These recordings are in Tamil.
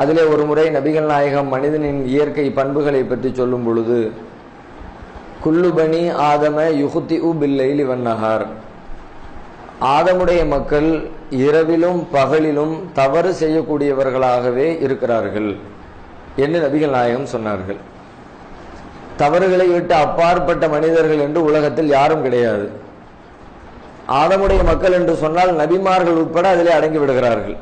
அதிலே ஒரு முறை நபிகள் நாயகம் மனிதனின் இயற்கை பண்புகளை பற்றி சொல்லும் பொழுது குல்லுபனி ஆதம யுகுத்தி உ பில்லைலி வன்னஹார். ஆதமுடைய மக்கள் இரவிலும் பகலிலும் தவறு செய்யக்கூடியவர்களாகவே இருக்கிறார்கள் என்று நபிகள் நாயகம் சொன்னார்கள். தவறுகளை விட்டு அப்பாற்பட்ட மனிதர்கள் என்று உலகத்தில் யாரும் கிடையாது. ஆதமுடைய மக்கள் என்று சொன்னால் நபிமார்கள் உட்பட அதிலே அடங்கி விடுகிறார்கள்.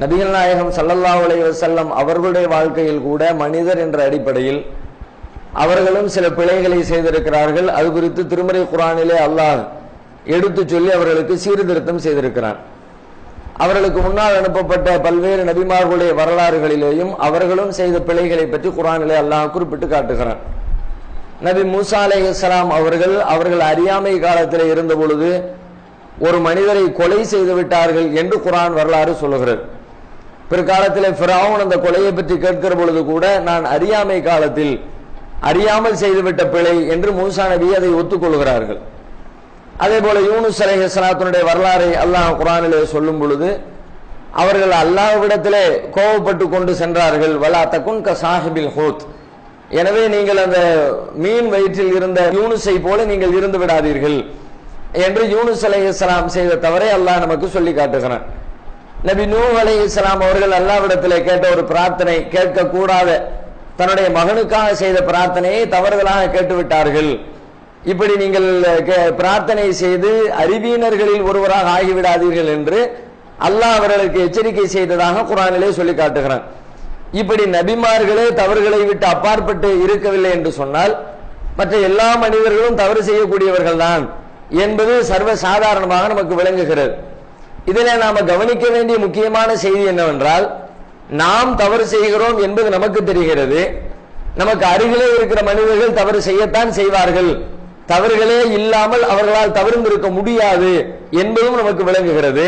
நபிகள் நாயகம் சல்லல்லா உலக வஸல்லம் அவர்களுடைய வாழ்க்கையில் கூட மனிதர் என்ற அடிப்படையில் அவர்களும் சில பிழைகளை செய்திருக்கிறார்கள். அது குறித்து திருமறை குரானிலே அல்லாஹ் எடுத்து சொல்லி அவர்களுக்கு சீர்திருத்தம் செய்திருக்கிறான். அவர்களுக்கு முன்னால் அனுப்பப்பட்ட பல்வேறு நபிமார்களுடைய வரலாறுகளிலேயும் அவர்களும் செய்த பிழைகளை பற்றி குரானிலே அல்லாஹ் குறிப்பிட்டு காட்டுகிறான். நபி மூசா அலைஹிஸ்ஸலாம் அவர்கள் அவர்கள் அறியாமை காலத்தில் இருந்த பொழுது ஒரு மனிதரை கொலை செய்து விட்டார்கள் என்று குரான் வரலாறு சொல்லுகிறது. பிற்காலத்தில் ஃபிரௌன் அந்த கொலையை பற்றி கேட்கிற பொழுது கூட நான் அறியாமை காலத்தில் அறியாமல் செய்துவிட்ட பிழை என்று மூசா நபி அதை ஒத்துக்கொள்கிறார்கள். அதே போல யூனுஸ் அலைஹிஸ்ஸலாத்தினுடைய வரலாறை அல்லாஹ் குரானிலே சொல்லும் பொழுது அவர்கள் அல்லாஹ்விடத்திலே கோபப்பட்டு கொண்டு சென்றார்கள். வலா தகுன் க சாஹிபில் ஹோத். எனவே நீங்கள் அந்த மீன் வயிற்றில் இருந்த யூனுஸை போல நீங்கள் இருந்து விடாதீர்கள் என்று யூனுஸ் அலைஹிஸ்ஸலாம் செய்த தவறை அல்லாஹ் நமக்கு சொல்லி காட்டுகிறான். நபி நூ அலைஹிஸ்ஸலாம் அவர்கள் அல்லாஹ்விடத்திலே கேட்ட ஒரு பிரார்த்தனை கேட்க கூடாத தன்னுடைய மகனுக்காக செய்த பிரார்த்தனையை தவறுதலாக கேட்டுவிட்டார்கள். இப்படி நீங்கள் கே- பிரார்த்தனை செய்து அறிவியினர்களில் ஒருவராக ஆகிவிடாதீர்கள் என்று அல்லாஹ் அவர்களுக்கு எச்சரிக்கை செய்ததாக குரானிலே சொல்லி காட்டுகிறான். இப்படி நபிமார்களே தவறுகளை விட்டு அப்பாற்பட்டு இருக்கவில்லை என்று சொன்னால் மற்ற எல்லா மனிதர்களும் தவறு செய்யக்கூடியவர்கள் தான் என்பது சர்வ சாதாரணமாக நமக்கு விளங்குகிறது. இதில் நாம கவனிக்க வேண்டிய முக்கியமான செய்தி என்னவென்றால் நாம் தவறு செய்கிறோம் என்பது நமக்கு தெரிகிறது. நமக்கு அருகிலே இருக்கிற மனிதர்கள் தவறு செய்யத்தான் செய்வார்கள். தவறுகளே இல்லாமல் அவர்களால் தவிர்ந்திருக்க முடியாது என்பதும் நமக்கு விளங்குகிறது.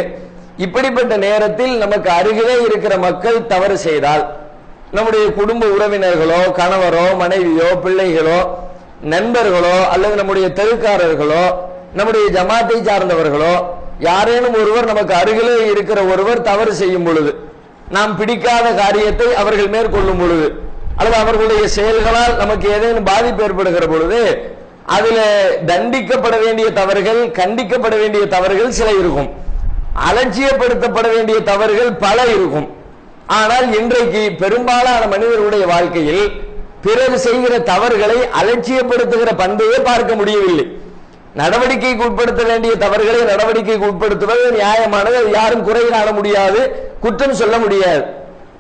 இப்படிப்பட்ட நேரத்தில் நமக்கு அருகிலே இருக்கிற மக்கள் தவறு செய்தால் நம்முடைய குடும்ப உறவினர்களோ கணவரோ மனைவியோ பிள்ளைகளோ நண்பர்களோ அல்லது நம்முடைய தெருக்காரர்களோ நம்முடைய ஜமாத்தை சார்ந்தவர்களோ யாரேனும் ஒருவர் நமக்கு அருகிலே இருக்கிற ஒருவர் தவறு செய்யும் பொழுது நாம் பிடிக்காத காரியத்தை அவர்கள் மேற்கொள்ளும் பொழுது அல்லது அவர்களுடைய செயல்களால் நமக்கு ஏதேனும் பாதிப்பு ஏற்படுகிற பொழுது அதுல தண்டிக்கப்பட வேண்டிய தவறுகள் கண்டிக்கப்பட வேண்டிய தவறுகள் சில இருக்கும். அலட்சியப்படுத்தப்பட வேண்டிய தவறுகள் பல இருக்கும். ஆனால் இன்றைக்கு பெரும்பாலான மனிதர்களுடைய வாழ்க்கையில் பிறர் செய்கிற தவறுகளை அலட்சியப்படுத்துகிற பண்பையே பார்க்க முடியவில்லை. நடவடிக்கைக்கு உட்படுத்த வேண்டிய தவறுகளை நடவடிக்கைக்கு உட்படுத்துவது நியாயமானது. யாரும் குறை காண முடியாது குற்றம் சொல்ல முடியாது.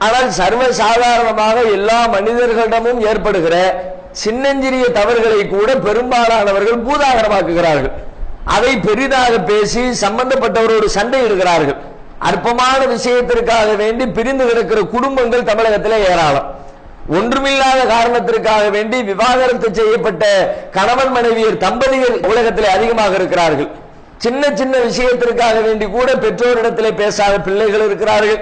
ஆனால் சர்வ சாதாரணமாக எல்லா மனிதர்களிடமும் ஏற்படுகிற சின்னஞ்சிறிய தவறுகளை கூட பெரும்பாலானவர்கள் பூதாகரமாக்குகிறார்கள். அதை பெரிதாக பேசி சம்பந்தப்பட்டவரோடு சண்டையிடுகிறார்கள் அற்பமான விஷயத்திற்காக வேண்டி பிரிந்து கிடக்கிற குடும்பங்கள் தமிழகத்திலே ஏராளம். ஒன்றுமில்லாத காரணத்திற்காக வேண்டி விவாகரத்து செய்யப்பட்ட கணவன் மனைவியர் தம்பதிகள் உலகத்தில் அதிகமாக இருக்கிறார்கள். சின்ன சின்ன விஷயத்திற்காக வேண்டி கூட பெற்றோரிடத்தில் பேசாத பிள்ளைகள் இருக்கிறார்கள்.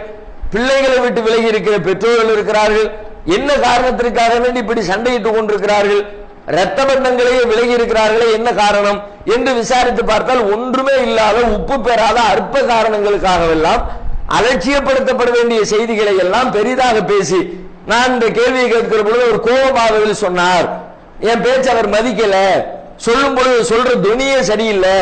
பிள்ளைகளை விட்டு விலகி இருக்கிற பெற்றோர்கள் இருக்கிறார்கள். என்ன காரணத்திற்காக வேண்டி இப்படி சண்டையிட்டுக் கொண்டிருக்கிறார்கள்? இரத்த பந்தங்களையே விலகி இருக்கிறார்களே என்ன காரணம்? என்று விசாரித்து பார்த்தால் ஒன்றுமே இல்லாத உப்பு பெறாத அற்ப காரணங்களுக்காகவெல்லாம் அலட்சியப்படுத்தப்பட வேண்டிய செய்திகளை எல்லாம் பெரிதாக பேசி நான் இந்த கேள்வியை கேட்கிற பொழுது ஒரு கோபமாகவில் சொன்னார். என் பேச்சு அவர் மதிக்கல. சொல்லும் பொழுது சொல்ற துணியே சரியில்லை.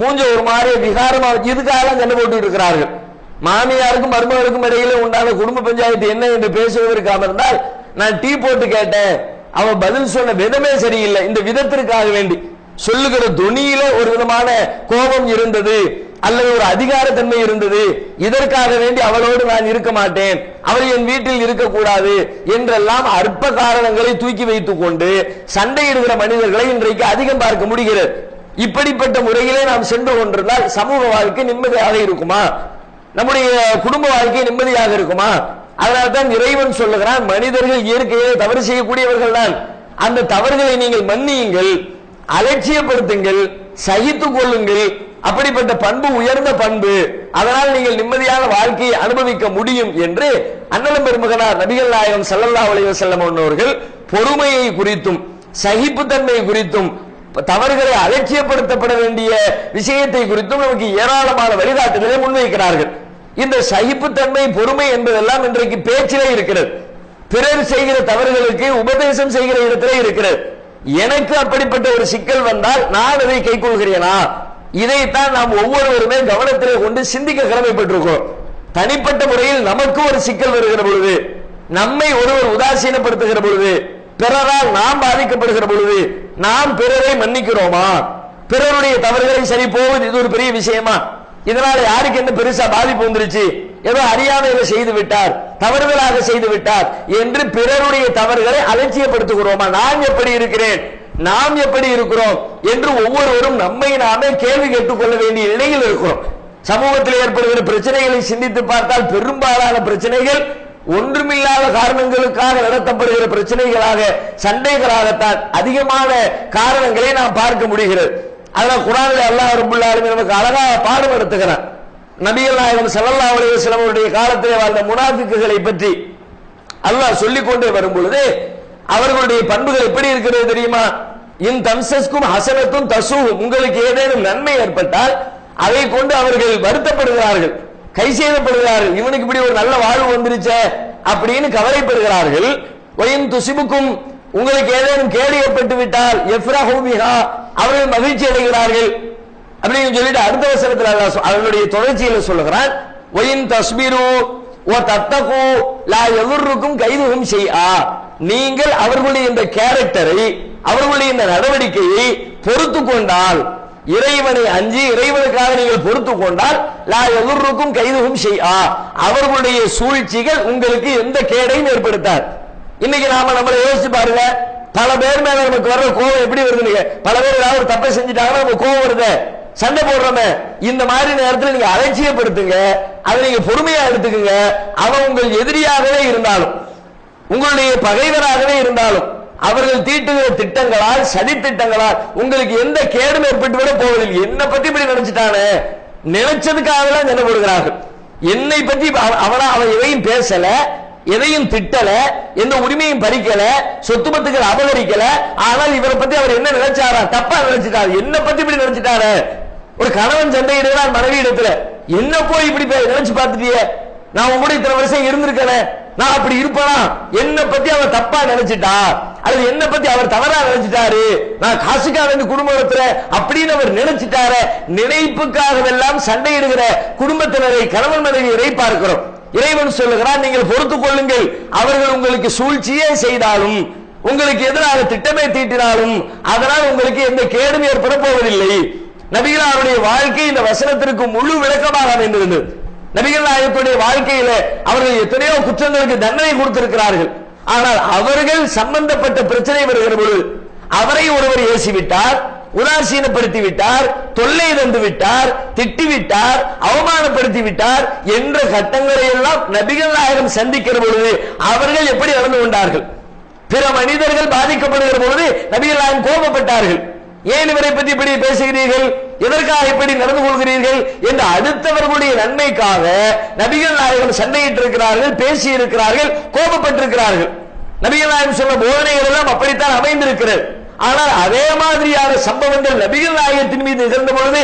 மூஞ்ச ஒரு மாதிரி விகாரமா இதுக்காக சண்டை போட்டு இருக்கிறார்கள். மாமியாருக்கும் மருமகளுக்கும் இடையில உண்டான குடும்ப பஞ்சாயத்து என்ன என்று பேசுவதற்கு அமர்ந்தால் நான் டீ போட்டு கேட்டேன். அவன் பதில் சொன்ன விதமே சரியில்லை. இந்த விதத்திற்காக வேண்டி சொல்லுகிற துணியில ஒரு விதமான கோபம் இருந்தது. அல்லது ஒரு அதிகாரத்தன்மை இருந்தது இதற்காக வேண்டி அவளோடு நான் இருக்க மாட்டேன் அவள் என் வீட்டில் இருக்கக்கூடாது என்றெல்லாம் அற்ப காரணங்களை தூக்கி வைத்துக் கொண்டு சண்டையிடுகிற மனிதர்களை இன்றைக்கு அதிகம் பார்க்க முடிகிறது. இப்படிப்பட்ட முறையிலே நாம் சென்று கொண்டிருந்தால் சமூக வாழ்க்கை நிம்மதியாக இருக்குமா? நம்முடைய குடும்ப வாழ்க்கை நிம்மதியாக இருக்குமா? அதனால தான் இறைவன் சொல்லுகிறான் மனிதர்கள் இயற்கையை தவறு செய்யக்கூடியவர்கள் தான். அந்த தவறுகளை நீங்கள் மன்னியுங்கள் அலட்சியப்படுத்துங்கள் சகித்துக் கொள்ளுங்கள் அப்படிப்பட்ட பண்பு உயர்ந்த பண்பு. அதனால் நீங்கள் நிம்மதியான வாழ்க்கையை அனுபவிக்க முடியும் என்று அண்ணலம் பெருமகனார் நபிகள் நாயகம் சல்லல்லா அலைய செல்லம் அவர்கள் பொறுமையை குறித்தும் சகிப்புத்தன்மை குறித்தும் தவறுகளை அலட்சியப்படுத்தப்பட வேண்டிய விஷயத்தை குறித்தும் நமக்கு ஏராளமான வழிகாட்டுதலை முன்வைக்கிறார்கள். இந்த சகிப்புத்தன்மை பொறுமை என்பதெல்லாம் இன்றைக்கு பேச்சிலே இருக்கிறது. பிறர் செய்கிற தவறுகளுக்கு உபதேசம் செய்கிற இடத்திலே இருக்கிறது. எனக்கு அப்படிப்பட்ட ஒரு சிக்கல் வந்தால் நான் அதை கைக்கொள்கிறேனா? இதைத்தான் நாம் ஒவ்வொருவருமே கவனத்திலே கொண்டு சிந்திக்க கடமைப்பட்டிருக்கோம் தனிப்பட்ட முறையில் நமக்கு ஒரு சிக்கல் வருகிற பொழுது நம்மை ஒருவர் உதாசீனப்படுத்துகிற பொழுது பிறரால் நாம் பாதிக்கப்படுகிற பொழுது நாம் பிறரை மன்னிக்கிறோமா? பிறருடைய தவறுகளை சரி போவது இது ஒரு பெரிய விஷயமா? இதனால யாருக்கு என்ன பெருசா பாதிப்பு வந்துருச்சு? ஏதோ அறியாமையில செய்து விட்டார் தவறுதலாக செய்து விட்டார் என்று பிறருடைய தவறுகளை அலட்சியப்படுத்துகிறோமா? நான் எப்படி இருக்கிறேன்? நாம் எப்படி இருக்கிறோம் என்று ஒவ்வொருவரும் நம்மை நாமே கேள்வி கேட்டுக்கொள்ள வேண்டிய நிலையில் இருக்கிறோம். சமூகத்தில் ஏற்படுகிற பிரச்சனைகளை சிந்தித்து பார்த்தால் பெரும்பாலான பிரச்சனைகள் ஒன்றுமில்லாத காரணங்களுக்காக நடத்தப்படுகிற பிரச்சனைகளாக சண்டைகளாகத்தான் அதிகமான காரணங்களை நாம் பார்க்க முடிகிறது. அதனால குரானில் அல்லாஹ் ரபுல்லா நமக்கு அழகாக பாடுபடுத்துகிறார் நபிகள் நாயகம் ஸல்லல்லாஹு அலைஹி சிலவருடைய காலத்திலே வாழ்ந்த முனாஃபிக்குகளை பற்றி அல்லாஹ் சொல்லிக் கொண்டே வரும் பொழுது அவர்களுடைய பண்புகள் எப்படி இருக்கிறது தெரியுமா? இன் தம்சஸ்கும் ஹசனத்தும் தசு உங்களுக்கு ஏதேனும் நன்மை ஏற்பட்டால் அதை கொண்டு அவர்கள் வருத்தப்படுகிறார்கள். கை செய்தப்படுகிறார்கள் இவனுக்கு இப்படி ஒரு நல்ல வாழ்வு வந்துருச்சே அப்படின்னு கவலைப்படுகிறார்கள். ஒயின் துசிபுக்கும் உங்களுக்கு ஏதேனும் கேடு ஏற்பட்டு விட்டால் எஃப்ரா பிஹா அவர்கள் மகிழ்ச்சி அடைகிறார்கள். அப்படின்னு சொல்லிட்டு அடுத்த வசனத்தில் அல்லாஹ் அவர்களுடைய சொல்லுகிறான். ஒயின் தஸ்பீரு ஓ தத்தகு லா எவருக்கும் கைதுகும் செய்யா நீங்கள் அவர்களுடைய இந்த கேரக்டரை அவர்களுடைய இந்த நடவடிக்கையை பொறுத்து கொண்டால் இறைவனை அஞ்சு இறைவனுக்காக நீங்கள் பொறுத்து கொண்டால் லா எதிர்க்கும் கைதுகும் செய்யா அவர்களுடைய சூழ்ச்சிகள் உங்களுக்கு எந்த கேடையும் ஏற்படுத்தார் இன்னைக்கு நாம நம்மளை யோசிச்சு பாருங்க. பல பேர் மேல நமக்கு வர்ற கோவம் எப்படி வருதுங்க பல பேர் ஏதாவது ஒரு தப்பை செஞ்சுட்டாங்கன்னா நம்ம கோவம் வருது. சண்டை போடுறோமே. இந்த மாதிரி நேரத்தில் நீங்க அலட்சியப்படுத்துங்க. அதை நீங்க பொறுமையா எடுத்துக்கங்க. அவன் உங்கள் எதிரியாகவே இருந்தாலும் உங்களுடைய பகைவராகவே இருந்தாலும் அவர்கள் தீட்டுகிற திட்டங்களால் சதி திட்டங்களால் உங்களுக்கு எந்த கேடும் ஏற்பட்டு விட போவதில்லை. என்னை பத்தி இப்படி நினைச்சிட்டானே? நினைச்சதுக்காக தான் என்னை பத்தி அவனா அவன் எதையும் பேசல எதையும் திட்டல எந்த உரிமையும் பறிக்கல சொத்து பத்துக்கள் அபகரிக்கல. ஆனால் இவரை பத்தி அவர் என்ன நினைச்சாரா? தப்பா நினைச்சிட்டாரு. என்ன பத்தி இப்படி நினைச்சிட்டாரு? ஒரு கணவன் சண்டையிடுகிறார் மனைவி இடத்துல. என்ன போய் இப்படி பே- நினைச்சு பார்த்துட்டியே? நான் உங்களுடைய இத்தனை வருஷம் இருந்திருக்கேன். நான் அப்படி இருப்பேனா? என்ன பத்தி அவர் தப்பா நினைச்சிட்டா? அல்லது என்ன பத்தி அவர் தவறா நினைச்சிட்டாரு? நான் காசுக்காக இருந்து குடும்பம் அப்படின்னு அவர் நினைச்சிட்டாரு நினைப்புக்காகவெல்லாம் சண்டையிடுகிற குடும்பத்தினரை கணவன் மனைவி இறை பார்க்கிறோம். இறைவன் சொல்லுகிறான் நீங்கள் பொறுத்துக் கொள்ளுங்கள். அவர்கள் உங்களுக்கு சூழ்ச்சியே செய்தாலும் உங்களுக்கு எதிராக திட்டமே தீட்டினாலும் அதனால் உங்களுக்கு எந்த கேடும் ஏற்பட போவதில்லை. நபிகளாருடைய வாழ்க்கை இந்த வசனத்திற்கு முழு விளக்கமாக அமைந்திருந்தது. நபிகள் நாயகத்துடைய வாழ்க்கையில அவர்கள் எத்தனையோ குற்றங்களுக்கு தண்டனை கொடுத்திருக்கிறார்கள். ஆனால் அவர்கள் சம்பந்தப்பட்ட பிரச்சனை வருகிற பொழுது அவரை ஒருவர் ஏசிவிட்டார் உதாசீனப்படுத்தி விட்டார் தொல்லை தந்து விட்டார் திட்டி விட்டார் அவமானப்படுத்தி விட்டார் என்ற கட்டங்களை எல்லாம் நபிகள் நாயகம் சந்திக்கிற பொழுது அவர்கள் எப்படி நடந்து கொண்டார்கள்? பிற மனிதர்கள் பாதிக்கப்படுகிற பொழுது நபிகள் நாயகம் கோபப்பட்டார்கள். ஏன் இவரை பற்றி இப்படி பேசுகிறீர்கள்? எதற்காக இப்படி நடந்து கொள்கிறீர்கள்? என்று அடுத்தவர்களுடைய நன்மைக்காக நபிகள் நாயகம் சண்டையிட்டு இருக்கிறார்கள் பேசி இருக்கிறார்கள் கோபப்பட்டிருக்கிறார்கள். நபிகள் நாயகம் சொன்ன போதனைகள் எல்லாம் அப்படித்தான் அமைந்திருக்கிறது. ஆனால் அதே மாதிரியான சம்பவங்கள் நபிகள் நாயகத்தின் மீது நிகழ்ந்த பொழுது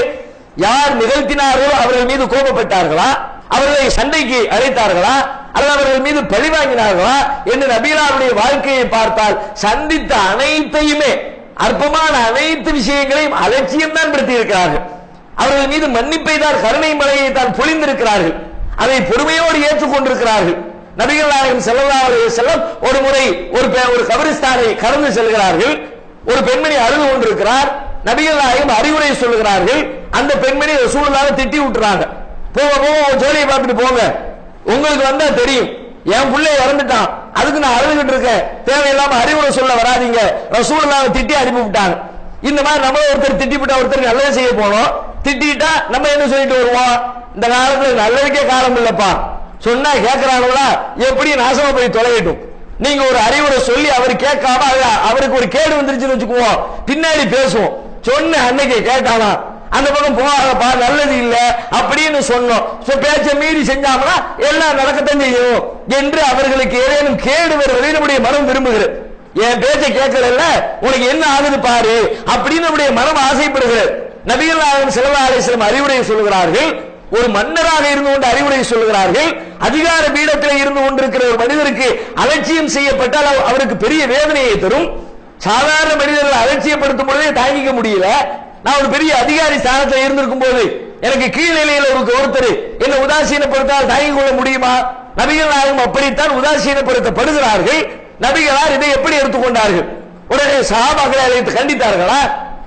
யார் நிகழ்த்தினார்களோ அவர்கள் மீது கோபப்பட்டார்களா? அவர்களை சண்டைக்கு அழைத்தார்களா? அல்லது அவர்கள் மீது பழி வாங்கினார்களா என்று நபீலாவுடைய வாழ்க்கையை பார்த்தால் சந்தித்த அனைத்தையுமே அற்பமான அனைத்து விஷயங்களையும் அலட்சியம் தான் படுத்தி இருக்கிறார்கள் அவர்கள் மீது மன்னிப்பை தான் கருணை மலையை தான் பொழிந்திருக்கிறார்கள். அதை பொறுமையோடு ஏற்றுக்கொண்டிருக்கிறார்கள். நபிகள் நாயகம் ஸல்லல்லாஹு செல்லம் ஒரு முறை ஒரு பெ- ஒரு கபரிஸ்தானை கடந்து செல்கிறார்கள். ஒரு பெண்மணி அழுது கொண்டிருக்கிறார். நபிகள் நாயகம் அறிவுரை சொல்லுகிறார்கள். அந்த பெண்மணி சூழலாக திட்டி விட்டுறாங்க. போங்க போங்க ஜோலியை பார்த்துட்டு போங்க. உங்களுக்கு வந்தா தெரியும். என் பிள்ளை இறந்துட்டான். அதுக்கு நான் அழுதுகிட்டு இருக்கேன். தேவையில்லாம அறிவுரை சொல்ல வராதீங்க. ரசூலுல்லாஹ் திட்டி அனுப்பி விட்டாங்க. இந்த மாதிரி நம்ம ஒருத்தர் திட்டி ஒருத்தர் ஒருத்தருக்கு நல்லது செய்ய போனோம். திட்டிட்டா நம்ம என்ன சொல்லிட்டு வருவோம்? இந்த காலத்துல நல்லதுக்கே காலம் இல்லப்பா. சொன்னா கேட்கிறாங்களா எப்படி நாசமா போய் தொலைகிட்டும் நீங்க ஒரு அறிவுரை சொல்லி அவர் கேட்காம அவருக்கு ஒரு கேடு வந்துருச்சுன்னு வச்சுக்குவோம். பின்னாடி பேசுவோம். சொன்ன அன்னைக்கு கேட்டானா? அந்த பக்கம் போகாதப்பா நல்லது இல்ல அப்படின்னு சொன்னோம். So, பேச்ச மீறி செஞ்சாங்கன்னா எல்லாம் நடக்கத்தான் செய்யும் என்று அவர்களுக்கு ஏதேனும் கேடு வருவதை நம்முடைய மனம் விரும்புகிறது. என் பேச்ச கேட்கல உனக்கு என்ன ஆகுது பாரு அப்படின்னு நம்முடைய மனம் ஆசைப்படுகிறது. நபிகள் நாயகம் ஸல்லல்லாஹு அறிவுரை சொல்கிறார்கள் ஒரு மன்னராக இருந்து கொண்டு அறிவுரை சொல்கிறார்கள் அதிகார பீடத்தில் இருந்து கொண்டிருக்கிற ஒரு மனிதருக்கு அலட்சியம் செய்யப்பட்டால் அவருக்கு பெரிய வேதனையை தரும். சாதாரண மனிதர்களை அலட்சியப்படுத்தும் பொழுதே தாங்கிக்க முடியல. நான் ஒரு பெரிய அதிகாரி ஸ்தானத்தில் இருந்திருக்கும் போது எனக்கு கீழ்நிலையில் ஒரு ஒருத்தர் என்ன உதாசீனப்படுத்தால் தாங்கிக் கொள்ள முடியுமா? நபிகள் நாயகம் அப்படித்தான் உதாசீனப்படுத்தப்படுகிறார்கள். நபிகளார் இதை எப்படி எடுத்துக்கொண்டார்கள்? உடனே சஹாபாக்களை அதை கண்டித்தார்களா?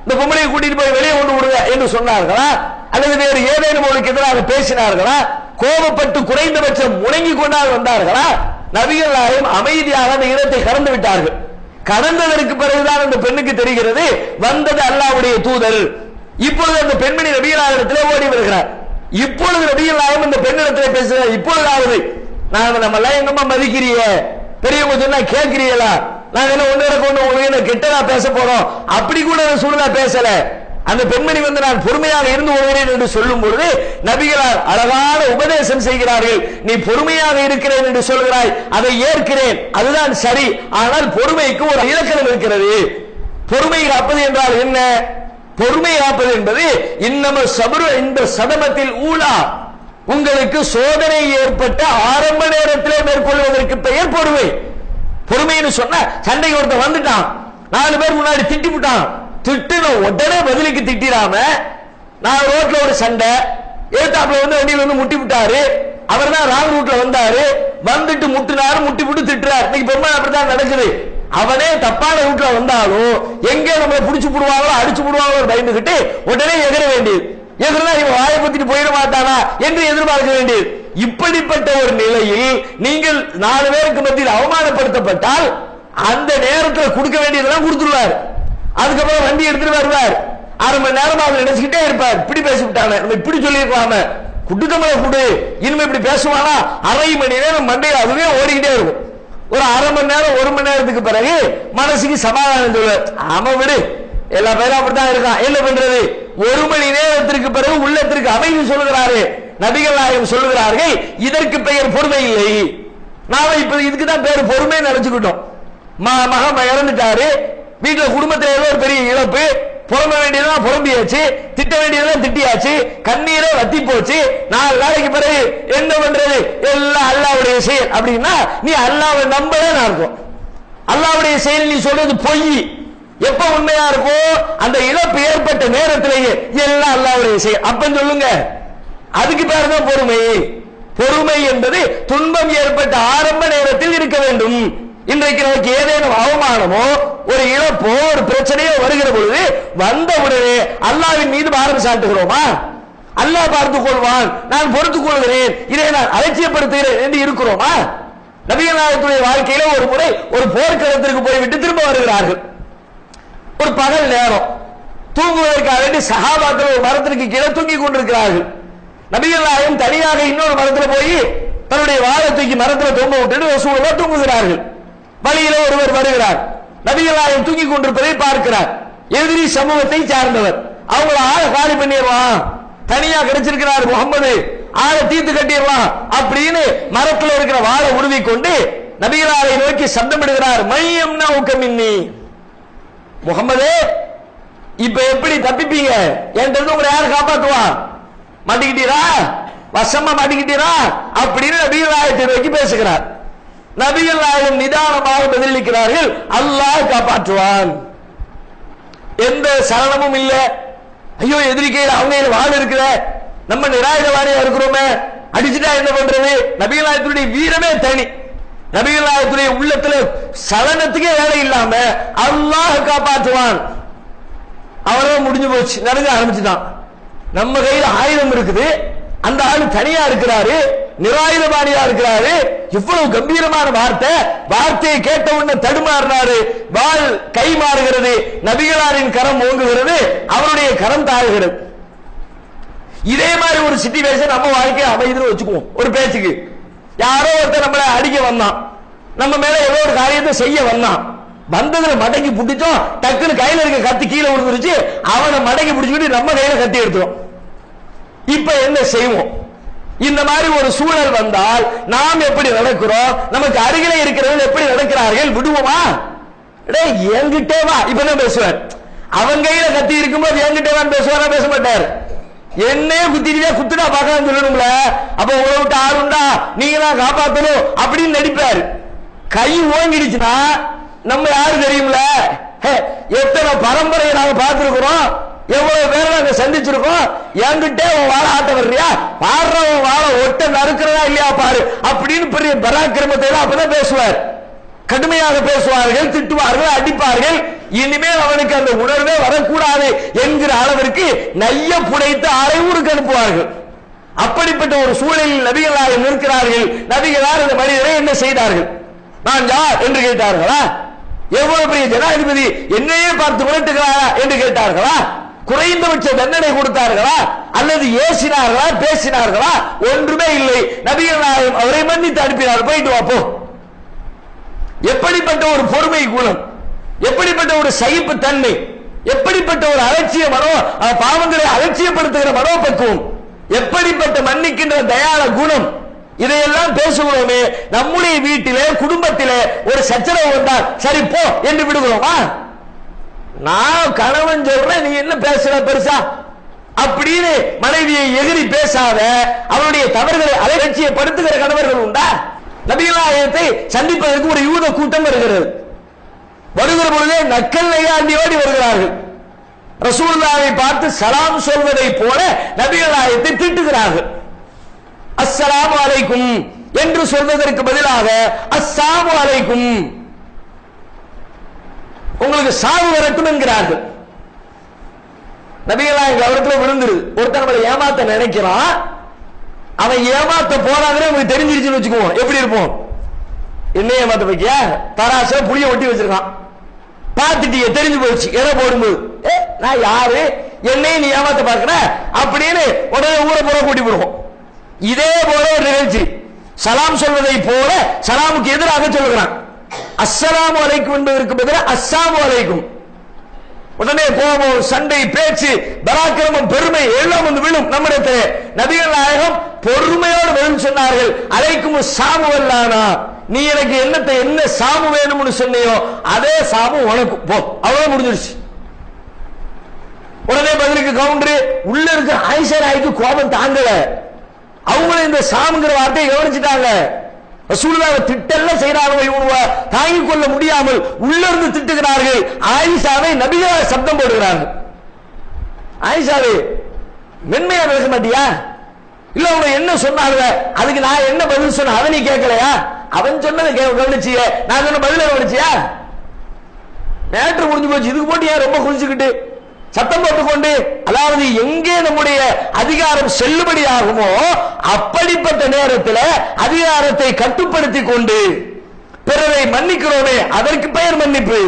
இந்த பொம்பளையை கூட்டிட்டு போய் வெளியே கொண்டு விடுங்க என்று சொன்னார்களா? அல்லது வேறு ஏதேனும் அவளுக்கு எதிராக பேசினார்களா? கோபப்பட்டு குறைந்தபட்சம் முடங்கி கொண்டால் வந்தார்களா? நபிகள் நாயகம் அமைதியாக அந்த இடத்தை கடந்து விட்டார்கள். கடந்ததற்கு பிறகுதான் அந்த பெண்ணுக்கு தெரிகிறது வந்தது அல்லாவுடைய தூதர். இப்பொழுது அந்த பெண்மணி நபிகளாரிடத்திலே ஓடி வருகிறார். இப்பொழுது நபிகள் இந்த பெண்ணிடத்தில் பேசுகிறார். இப்பொழுதாவது நாங்க நம்ம எல்லாம் எங்கம்மா மதிக்கிறிய பெரியவங்க சொன்னா கேட்கிறீங்களா நாங்க என்ன ஒன்னு கொண்டு உங்களுக்கு என்ன கெட்டதா பேச போறோம்? அப்படி கூட சூழ்நிலை பேசல. அந்த பெண்மணி வந்து நான் பொறுமையாக இருந்து வருகிறேன் என்று சொல்லும் பொழுது நபிகளார் அழகான உபதேசம் செய்கிறார்கள். நீ பொறுமையாக இருக்கிறேன் என்று சொல்கிறாய் அதை ஏற்கிறேன். அதுதான் சரி. ஆனால் பொறுமைக்கு ஒரு இலக்கணம் இருக்கிறது. பொறுமை காப்பது என்றால் என்ன? பொறுமை காப்பது என்பது இன்னம சபரு இந்த சதமத்தில் ஊழா உங்களுக்கு சோதனை ஏற்பட்ட ஆரம்ப நேரத்திலே மேற்கொள்வதற்கு பெயர் பொறுமை. பொறுமைன்னு சொன்ன சண்டைக்கு ஒருத்தன் வந்துட்டான். நாலு பேர் முன்னாடி திட்டி விட்டான் திட்டுன உடனே பதிலுக்கு திட்டிடாம நான் ரோட்ல ஒரு சண்டை. ஏத்தாப்புல வந்து வண்டியில் வந்து முட்டி விட்டாரு. அவர் தான் ராங் ரூட்ல வந்தாரு. வந்துட்டு முட்டினாரு முட்டி விட்டு திட்டுறாரு. இன்னைக்கு பெருமாள் அப்படித்தான் நடக்குது. அவனே தப்பான ரூட்ல வந்தாலும் எங்க நம்மளை புடிச்சு போடுவாங்களோ அடிச்சு போடுவாங்களோ பயந்துகிட்டு உடனே எதிர வேண்டியது. எதிர்னா இவன் வாயை பத்திட்டு போயிட மாட்டானா என்று எதிர்பார்க்க வேண்டியது. இப்படிப்பட்ட ஒரு நிலையில் நீங்கள் நாலு பேருக்கு மத்தியில் அவமானப்படுத்தப்பட்டால் அந்த நேரத்தில் கொடுக்க வேண்டியதெல்லாம் கொடுத்துருவாரு. அதுக்கப்புறம் வண்டி எடுத்துட்டு வருவார். அரை மணி நேரம் அவர் நினைச்சுக்கிட்டே இருப்பார். இப்படி பேசி விட்டாங்க நம்ம இப்படி சொல்லியிருக்கலாம. குட்டுக்கமலை குடு. இனிமே இப்படி பேசுவானா? அரை மணி நேரம் மண்டையில் அதுவே ஓடிக்கிட்டே இருக்கும். ஒரு அரை மணி நேரம் ஒரு மணி நேரத்துக்கு பிறகு மனசுக்கு சமாதானம் சொல்லுவார். ஆமா விடு. எல்லா பேரும் அப்படித்தான் இருக்கான். என்ன பண்றது? ஒரு மணி நேரத்திற்கு பிறகு உள்ளத்திற்கு அமைதி சொல்லுகிறாரு. நபிகள் நாயகம் சொல்லுகிறார்கள் இதற்கு பெயர் பொறுமை இல்லை. நாம இப்ப இதுக்கு தான் பேர் பொறுமை நினைச்சுக்கிட்டோம். ம- மகன் இறந்துட்டாரு வீட்டுல குடும்பத்துல ஏதோ ஒரு பெரிய இழப்பு புலம்ப வேண்டியதெல்லாம் புலம்பியாச்சு திட்ட வேண்டியதெல்லாம் திட்டியாச்சு கண்ணீரே வத்தி போச்சு. நாலு நாளைக்கு பிறகு என்ன பண்றது? எல்லாம் அல்லாவுடைய செயல். அப்படின்னா நீ அல்லாவை நம்பவே இருக்கும். அல்லாவுடைய செயல் நீ சொல்றது பொய். எப்ப உண்மையா இருக்கும் அந்த இழப்பு ஏற்பட்ட நேரத்திலேயே எல்லாம் அல்லாவுடைய செயல். அப்ப சொல்லுங்க. அதுக்கு பேர் தான் பொறுமை. பொறுமை என்பது துன்பம் ஏற்பட்ட ஆரம்ப நேரத்தில் இருக்க வேண்டும். இன்றைக்கு நமக்கு ஏதேனும் அவமானமோ ஒரு இழப்போ ஒரு பிரச்சனையோ வருகிற பொழுது வந்த உடனே அல்லாவின் மீது பாரம் சாட்டுகிறோமா? அல்லாஹ் பார்த்துக் கொள்வான். நான் பொறுத்துக் கொள்கிறேன். இதை நான் அலட்சியப்படுத்துகிறேன் என்று இருக்கிறோமா? நபிகநாயகத்துடைய வாழ்க்கையில ஒரு முறை ஒரு போர்க்களத்திற்கு போய்விட்டு திரும்ப வருகிறார்கள். ஒரு பகல் நேரம். தூங்குவதற்காக வேண்டி சகாபாக்கள் ஒரு மரத்திற்கு கீழே தூங்கி கொண்டிருக்கிறார்கள். நபிகள் நாயகம் தனியாக இன்னொரு மரத்தில் போய் தன்னுடைய வாழை தூக்கி மரத்தில் தொங்க விட்டுட்டு சூழலாக தூங்குகிறார்கள். வழியில ஒருவர் வருகிறார். நபிகளாயம் தூங்கி கொண்டிருப்பதை பார்க்கிறார். எதிரி சமூகத்தை சார்ந்தவர். அவங்கள ஆளை காலி பண்ணிடுவான் தனியா கிடைச்சிருக்கிறார் முகமது ஆளை தீர்த்து கட்டிடலாம் அப்படின்னு மரத்தில் இருக்கிற வாழை உருவி கொண்டு நபிகளாரை நோக்கி சத்தமிடுகிறார். மையம் நவுக்கமின்னி முகமதே இப்ப எப்படி தப்பிப்பீங்க? என்கிட்ட உங்களை யார் காப்பாத்துவா? மாட்டிக்கிட்டீரா? வசமா மாட்டிக்கிட்டீரா? அப்படின்னு நபிகளாயத்தை நோக்கி பேசுகிறார். நபிகள் நாயகம் நிதானமாக பதிலளிக்கிறார்கள். அல்லாஹ் காப்பாற்றுவான். எந்த சலனமும் இல்ல. ஐயோ எதிரிக்கையில் அவங்க வாழ் வாள் இருக்கிற. நம்ம நிராயுதவாரியா இருக்கிறோமே. அடிச்சுட்டா என்ன பண்றது? நபிகள் நாயகத்துடைய வீரமே தனி. நபிகள் நாயகத்துடைய உள்ளத்துல சலனத்துக்கே வேலை இல்லாம அல்லாஹ் காப்பாற்றுவான். அவரே முடிஞ்சு போச்சு. நடக்க ஆரம்பிச்சுட்டான். நம்ம கையில் ஆயுதம் இருக்குது. அந்த ஆள் தனியா இருக்கிறாரு. நிராயுதபாணியா இருக்கிறாரு. இவ்வளவு கம்பீரமான வார்த்தை வார்த்தையை கேட்ட உடனே தடுமாறினாரு. வாள் கை மாறுகிறது நபிகளாரின் கரம் ஓங்குகிறது அவருடைய கரம் தாழ்கிறது. இதே மாதிரி ஒரு சிச்சுவேஷன் நம்ம வாழ்க்கையை அமைதுன்னு வச்சுக்குவோம். ஒரு பேச்சுக்கு. யாரோ ஒருத்தர் நம்மளை அடிக்க வந்தான். நம்ம மேல ஏதோ ஒரு காரியத்தை செய்ய வந்தான். வந்ததுல மடங்கி பிடிச்சோம். டக்குன்னு கையில இருக்க கத்தி கீழே விழுந்துருச்சு. அவனை மடங்கி பிடிச்சிக்கிட்டு நம்ம கையில கத்தி எடுத்தோம் இப்ப என்ன செய்வோம்? இந்த மாதிரி ஒரு சூழல் வந்தால் நாம் எப்படி நடக்கிறோம்? நமக்கு அருகிலே இருக்கிறவர்கள் எப்படி நடக்கிறார்கள்? விடுவோமா? என்கிட்டே வா. இப்ப என்ன பேசுவார்? அவன் கையில கத்தி இருக்கும்போது என்கிட்டே வான்னு பேசுவாரா? பேச மாட்டார். என்னே குத்திட்டே குத்துடா பார்க்கலாம் சொல்லணும்ல. அப்ப உங்களை விட்டு ஆளுண்டா நீங்க தான் காப்பாத்தணும் அப்படின்னு நடிப்பார். கை ஓங்கிடுச்சுன்னா நம்ம யாரு தெரியும்ல? ஹே, எத்தனை பரம்பரையை நாங்க பார்த்திருக்கிறோம்? எவ்வளவு பேரை நாங்க சந்திச்சிருக்கோம்? என்கிட்ட உன் வாழ ஆட்ட வர்றியா? பாடுறவன் வாழ ஒட்ட நறுக்கிறதா இல்லையா பாரு? அப்படின்னு பெரிய பராக்கிரமத்தை அப்பதான் பேசுவார். கடுமையாக பேசுவார்கள் திட்டுவார்கள் அடிப்பார்கள். இனிமேல் அவனுக்கு அந்த உணர்வே வரக்கூடாது என்கிற அளவிற்கு நைய புடைத்து அரைவுருக்கு அனுப்புவார்கள். அப்படிப்பட்ட ஒரு சூழலில் நபிகளாக நிற்கிறார்கள். நபிகளார் இந்த மனிதரை என்ன செய்தார்கள்? நான் யார் என்று கேட்டார்களா? எவ்வளவு பெரிய ஜனாதிபதி என்னையே பார்த்து மிரட்டுகிறாரா என்று கேட்டார்களா? குறைந்தபட்ச தண்டனை கொடுத்தார்களா? அல்லது ஏசினார்களா? பேசினார்களா? ஒன்றுமே இல்லை. நபிகள் நாயகம் அவரை மன்னித்து அனுப்பினார். போயிட்டு வாப்போ எப்படிப்பட்ட ஒரு பொறுமை குணம்? எப்படிப்பட்ட ஒரு சகிப்பு தன்மை? எப்படிப்பட்ட ஒரு அலட்சிய மனோ பாவங்களை அலட்சியப்படுத்துகிற மனோபக்குவம்? எப்படிப்பட்ட மன்னிக்கின்ற தயால குணம்? இதையெல்லாம் பேசுகிறோமே. நம்முடைய வீட்டிலே குடும்பத்திலே ஒரு சச்சரவு வந்தால் சரி போ என்று விடுகிறோமா? நான் கணவன் சொல்றேன் நீ என்ன பேசுற பெருசா? அப்படின்னு மனைவியை எதிரி பேசாத அவருடைய தவறுகளை அலட்சியப்படுத்துகிற கணவர்கள் உண்டா? நபிகளாயத்தை சந்திப்பதற்கு ஒரு யூத கூட்டம் வருகிறது. வருகிற பொழுதே நக்கல் நையாண்டியோடி வருகிறார்கள். ரசூல்லாவை பார்த்து சலாம் சொல்வதை போல நபிகளாயத்தை திட்டுகிறார்கள். அஸ்ஸலாமு அலைக்கும் என்று சொல்வதற்கு பதிலாக அஸ்ஸாமு அலைக்கும் உங்களுக்கு சாவு வரட்டும் என்கிறார்கள். நபிகளா எங்க அவரத்துல விழுந்துருது ஒருத்தன் நம்மளை ஏமாத்த நினைக்கிறான். அவன் ஏமாத்த போறாங்கன்னு உங்களுக்கு தெரிஞ்சிருச்சுன்னு வச்சுக்குவோம். எப்படி இருப்போம்? என்ன ஏமாத்த வைக்கியா? தராச புளிய ஒட்டி வச்சிருக்கான். பார்த்துட்டீங்க தெரிஞ்சு போச்சு. எதை போடும்போது? ஏ, நான் யாரு? என்னையும் நீ ஏமாத்த பார்க்கற? அப்படின்னு உடனே ஊரை போற கூட்டி போடுவோம். இதே போல ஒரு நிகழ்ச்சி. சலாம் சொல்வதை போல சலாமுக்கு எதிராக சொல்லுகிறான். அஸ்ஸலாமு அலைக்கும் என்பதற்கு பதிலாக அஸ்ஸாமு அலைக்கும். உடனே கோபம் சண்டை பேச்சு பராக்கிரமம் பெருமை எல்லாம் வந்து விழும் நம்மிடத்தில். நபிகள் நாயகம் பொறுமையோடு பதில் சொன்னார்கள். அலைக்கும் சாமு வல்லானா. நீ எனக்கு என்னத்தை என்ன சாமு வேணும்னு சொன்னியோ அதே சாமு உனக்கு. போ அவ்வளவு முடிஞ்சிருச்சு. உடனே பதிலுக்கு கவுண்டரு உள்ள இருக்கிற ஆயிஷா ஆய்க்கு கோபம் தாங்கல. அவங்களும் இந்த சாமுங்கிற வார்த்தையை கவனிச்சுட்டாங்க. ரசூலுல்லாஹ் திட்டல்ல செய்யறாங்க இவங்க தாங்கிக் கொள்ள முடியாமல் உள்ளிருந்து திட்டுகிறார்கள். ஆயிஷாவை நபிகளார் சப்தம் போடுகிறார்கள். ஆயிஷாவே மென்மையா பேச மாட்டியா? இல்ல உங்க என்ன சொன்னாங்க? அதுக்கு நான் என்ன பதில் சொன்ன அதை நீ கேட்கலையா? அவன் சொன்னதை கே- கவனிச்சிய. நான் சொன்ன பதில கவனிச்சியா? மேட்ரு முடிஞ்சு போச்சு. இதுக்கு போட்டு ஏன் ரொம்ப குறிச்சுக்கிட்டு சத்தம் போட்டுக்கொண்டு அதாவது எங்கே நம்முடைய அதிகாரம் செல்லுபடியாகுமோ அப்படிப்பட்ட நேரத்தில் அதிகாரத்தை கட்டுப்படுத்தி கொண்டு பிறரை மன்னிக்கிறோமே அதற்கு பெயர் மன்னிப்பு.